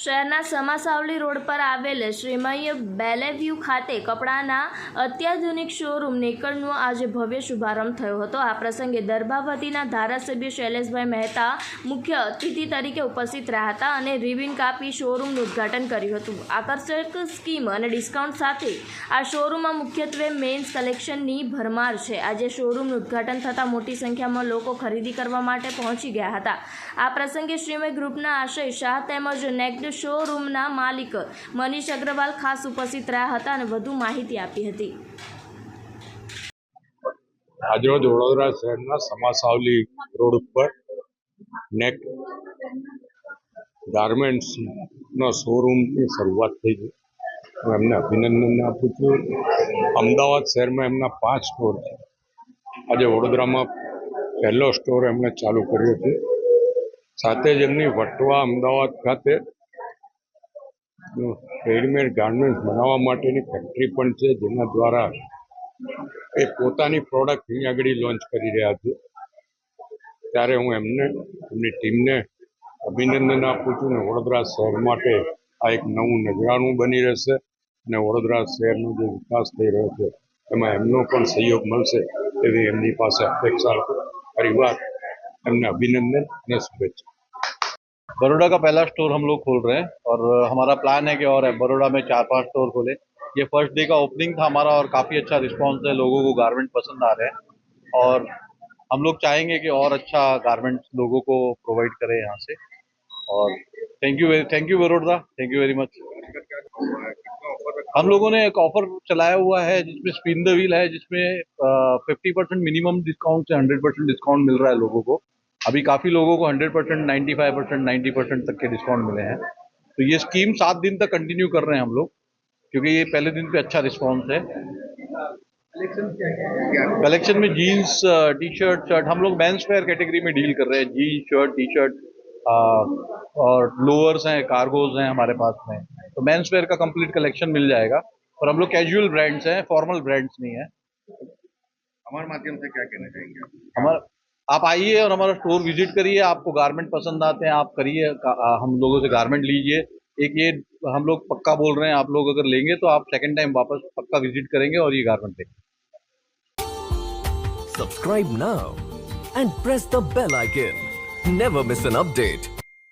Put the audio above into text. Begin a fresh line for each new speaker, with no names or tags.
શહેરના સમાસાવલી રોડ પર આવેલ શ્રીમય બેલેવ્યુ ખાતે કપડાના અત્યાધુનિક શોરૂમ નેકળનો આજે ભવ્ય શુભારંભ થયો હતો. આ પ્રસંગે દર્ભાવતીના ધારાસભ્ય શૈલેષભાઈ મહેતા મુખ્ય અતિથિ તરીકે ઉપસ્થિત રહ્યા હતા અને રિબિન કાપી શોરૂમનું ઉદ્ઘાટન કર્યું હતું. આકર્ષક સ્કીમ અને ડિસ્કાઉન્ટ સાથે આ શોરૂમમાં મુખ્યત્વે મેન્સ કલેક્શનની ભરમાર છે. આજે શોરૂમનું ઉદ્ઘાટન થતાં મોટી સંખ્યામાં લોકો ખરીદી કરવા માટે પહોંચી ગયા હતા. આ પ્રસંગે શ્રીમય ગ્રુપના આશય શાહ તેમજ નેક્ડ શોરૂમના માલિક મનીષ અગ્રવાલ ખાસ ઉપસ્થિત રહ્યા હતા અને વધુ માહિતી આપી હતી.
આજરોજ વડોદરા શહેરના સમાસાવલી રોડ ઉપર નેક ગાર્મેન્ટ્સનો શોરૂમની શરૂઆત થઈ છે. હું એમને અભિનંદન આપું છું. અમદાવાદ શહેરમાં એમના પાંચ સ્ટોર છે. આજે વડોદરામાં પહેલો સ્ટોર એમણે ચાલુ કર્યો છે. સાથે જ એમની વટવા અમદાવાદ ખાતે રેડીમેડ ગાર્મેન્ટ્સ બનાવવા માટેની ફેક્ટરી પણ છે, જેના દ્વારા એ પોતાની પ્રોડક્ટ અહીંયા આગળ લોન્ચ કરી રહ્યા છે. ત્યારે હું એમને, એમની ટીમને અભિનંદન આપું છું ને વડોદરા શહેર માટે આ એક નવું નજરાણું બની રહેશે અને વડોદરા શહેરનો જે વિકાસ થઈ રહ્યો છે, એમાં એમનો પણ સહયોગ મળશે એવી એમની પાસે અપેક્ષા પરિવાર એમને અભિનંદન અને શુભેચ્છા.
बड़ोड़ा का पहला स्टोर हम लोग खोल रहे हैं और हमारा प्लान है कि और है बड़ोड़ा में चार पाँच स्टोर खोले। ये फ़र्स्ट डे का ओपनिंग था हमारा और काफ़ी अच्छा रिस्पांस है, लोगों को गारमेंट पसंद आ रहे हैं। और हम लोग चाहेंगे कि और अच्छा गारमेंट लोगों को प्रोवाइड करें यहाँ से। और thank you thank you Baroda thank you very much हम लोगों ने एक ऑफ़र चलाया हुआ है जिसमें स्पिन द व्हील है, जिसमें फिफ्टी परसेंट मिनिमम डिस्काउंट से हंड्रेड परसेंट डिस्काउंट मिल रहा है लोगों को। अभी काफ़ी लोगों को hundred percent ninety five percent ninety percent तक के डिस्काउंट मिले हैं। तो ये स्कीम सात दिन तक कंटिन्यू कर रहे हैं हम लोग क्योंकि ये पहले दिन पे अच्छा रिस्पांस है। कलेक्शन में जीन्स टी शर्ट शर्ट हम लोग मेंस वेयर कैटेगरी में डील कर रहे हैं। जीन्स शर्ट टी शर्ट और लोअर्स हैं कार्गोज हैं हमारे पास में। तो मेंस वेयर का कंप्लीट कलेक्शन मिल जाएगा। और हम लोग कैजुअल ब्रांड्स हैं फॉर्मल ब्रांड्स नहीं है।
हमारे माध्यम से क्या कहना चाहेंगे
हमारा आप आइए और हमारा स्टोर विज़िट करिए। आपको गारमेंट पसंद आते हैं, आप करिए। हम लोगों से गारमेंट लीजिए। एक ये हम लोग पक्का बोल रहे हैं, आप लोग अगर लेंगे तो आप सेकेंड टाइम वापस पक्का विज़िट करेंगे और ये गारमेंट लेंगे
subscribe now and press the bell icon never miss an update.